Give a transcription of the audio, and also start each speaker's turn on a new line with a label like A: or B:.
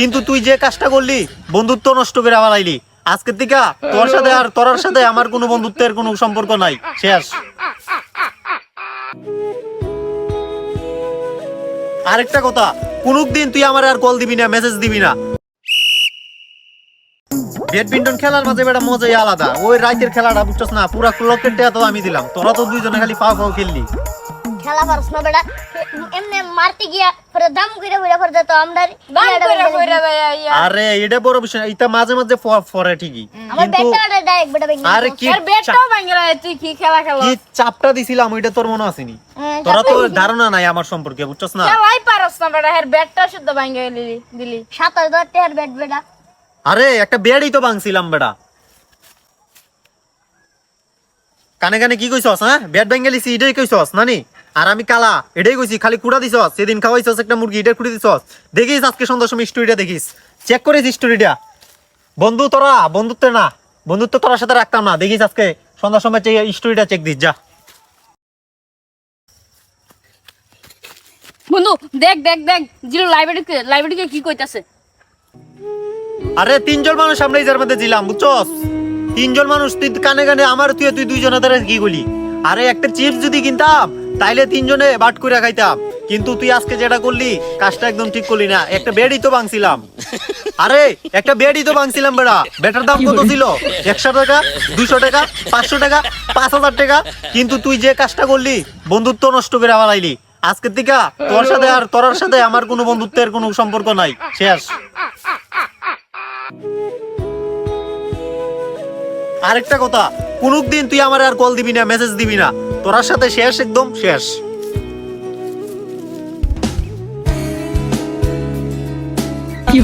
A: কিন্তু তুই যে কাজটা করলি, বন্ধুত্ব নষ্ট করে আইলি আজকের থেকে তোর সাথে আর তোর সাথে আমার কোনো বন্ধুত্বের কোনো সম্পর্ক নাই। শেষ। আরেকটা কথা কোনদিন তুই আমার আর কল দিবি না মেসেজ দিবি না। ব্যাডমিন্টন খেলার মাঝে বেটা মজাই আলাদা। ওই রাতের খেলাটা বুঝছস না, পুরা ক্লকের টেয়া তো আমি দিলাম। তোরা তো দুইজনে খালি পাও পাও খেললি।
B: খেলা পারস না বেটা। এমনি মারতে গিয়া পরে দাম করে বইরা পরে তো আমরা
C: কইরা কইরা ভাইয়া
A: আরে এটা বড় বিষয় এটা মাঝে মাঝে ফরে ঠিকই।
B: আমার
A: কিন্তু
B: ব্যাটটা ডাইরেক্ট বেটা ভেঙে
A: আরে কি
C: আর ব্যাটটাও ভাঙে রে, তুই কি খেলা খেলা
A: কি চাপটা দিছিলাম ওইটা তোর মনে আসেনি?
B: হ্যাঁ,
A: তোরা তো ধারণা নাই আমার সম্পর্কে বুঝছস না?
C: খেলাই পারস না বেটা হের ব্যাটটা শুদ্ধ ভাঙে দিলি। দিলি
B: সাত হাজার টাকার ব্যাট বেটা
A: আরে একটা বেড়ই তো ভাঙছিলাম বেটা কানে কানে কি কইছস হ্যাঁ? ব্যাট বেঙ্গালিছি এটাই কইছস নানি? আর আমি কালা এটাই কইছি খালি কুড়া দিছস সেদিন খাওয়াইছস একটা মুরগি এটা কুড়ি দিছস। দেখিস আজকে সন্ধ্যার সময় স্টোরিটা দেখিস। চেক করিস স্টোরিটা বন্ধু তোরা বন্ধুত্ব না বন্ধুত্ব তোর সাথে রাখতাম না। দেখিস আজকে সন্ধ্যার সময় স্টোরিটা চেক দিস যা।
C: বন্ধু দেখ দেখ দেখ জিরো লাইব্রেরি লাইব্রেরিকে কি কইতাছে?
A: আরে তিনজন মানুষ আমরা এই মধ্যে ছিলাম বুঝছস? তিনজন মানুষ তুই কানে কানে আমার তুই তুই দুইজন ধরে কি বলি আরে একটা চিপস যদি কিনতাম, তাইলে তিনজনে বাট করে খাইতাম। কিন্তু তুই আজকে যেটা করলি, কাজটা একদম ঠিক করলি না। একটা বেডই তো ভাঙছিলাম। আরে, একটা বেডই তো ভাঙছিলাম বেড়া। বেটার দাম কত ছিল? একশো টাকা, দুশো টাকা, পাঁচশো টাকা, পাঁচ হাজার টাকা। কিন্তু তুই যে কাজটা করলি, বন্ধুত্ব নষ্ট করে আইলি। আজকের থেকে তোর সাথে আর তোর সাথে আমার কোনো বন্ধুত্বের কোনো সম্পর্ক নাই। শেষ। আরেকটা কথা, কোনো দিন তুই আমার আর কল দিবি না মেসেজ দিবি না। তোরার সাথে শেষ, একদম শেষ।
D: কি